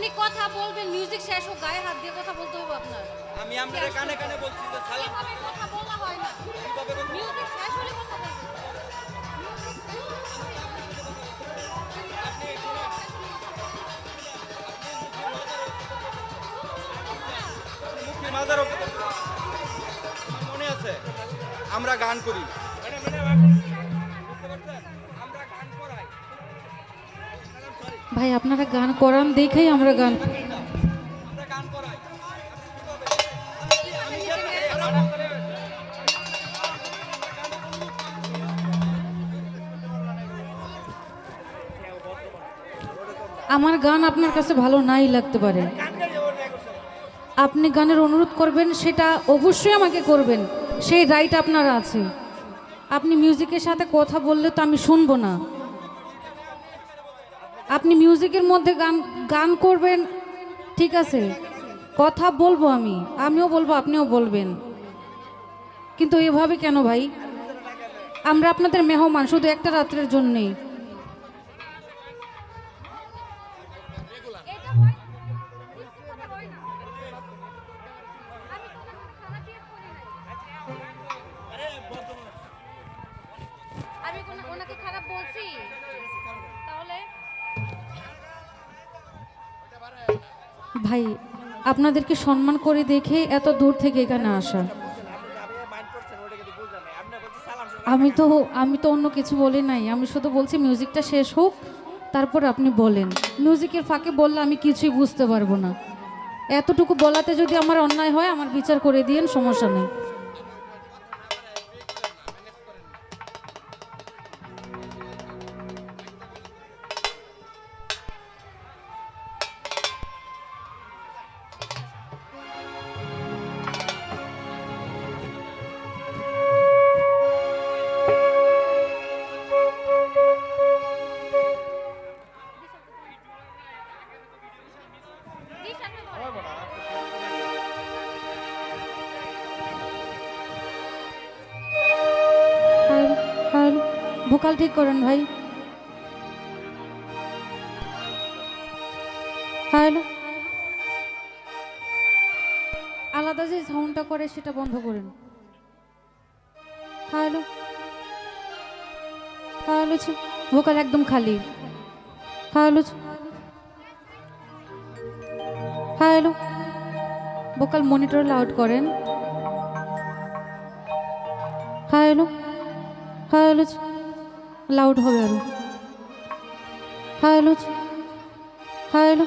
আপনি কথা বলবেন মিউজিক শেষ হোক গায়ে হাত দিয়ে কথা বলতে হবে আপনার। আমি আমরা কানে কানে বলছি যে সালাম এভাবে কথা বলা হয় না। মিউজিক শেষ হলে কথা বলবেন। মাজারও মনে আছে? আমরা গান করি। ভাই, আপনারা গান করান, দেখেই আমরা গান আমরা গান আপনার কাছে ভালো নাই লাগতে পারে। আপনি গানের অনুরোধ করবেন, সেটা অবশ্যই আমাকে করবেন। সেই রাইট আপনার আছে। আপনি মিউজিকের সাথে কথা বললে তো আমি শুনব না। আপনি মিউজিকের মধ্যে গান গান করবেন, ঠিক আছে। কথা বলব আমি, আমিও বলব, আপনিও বলবেন। কিন্তু এভাবে কেন ভাই? আমরা আপনাদের মেহমান, শুধু একটা রাত্রের জন্যেই। ভাই, আপনাদেরকে সম্মান করে দেখে এত দূর থেকে এখানে আসা। আমি তো আমি তো অন্য কিছু বলি নাই। আমি শুধু বলছি মিউজিকটা শেষ হোক, তারপর আপনি বলেন। মিউজিকের ফাঁকে বললে আমি কিছুই বুঝতে পারব না। এতটুকু বলাতে যদি আমার অন্যায় হয়, আমার বিচার করে দিয়েন, সমস্যা নেই। ভোকাল ঠিক করেন ভাই। হ্যালো। আলাদা যে সাউন্ডটা করে সেটা বন্ধ করেন। হ্যালো। হ্যালো ভোকাল একদম খালি। Hello hello. Vocal monitor loud করেন। হ্যালো। হ্যালো লাউড হবে আরও। হ্যাঁ হ্যালো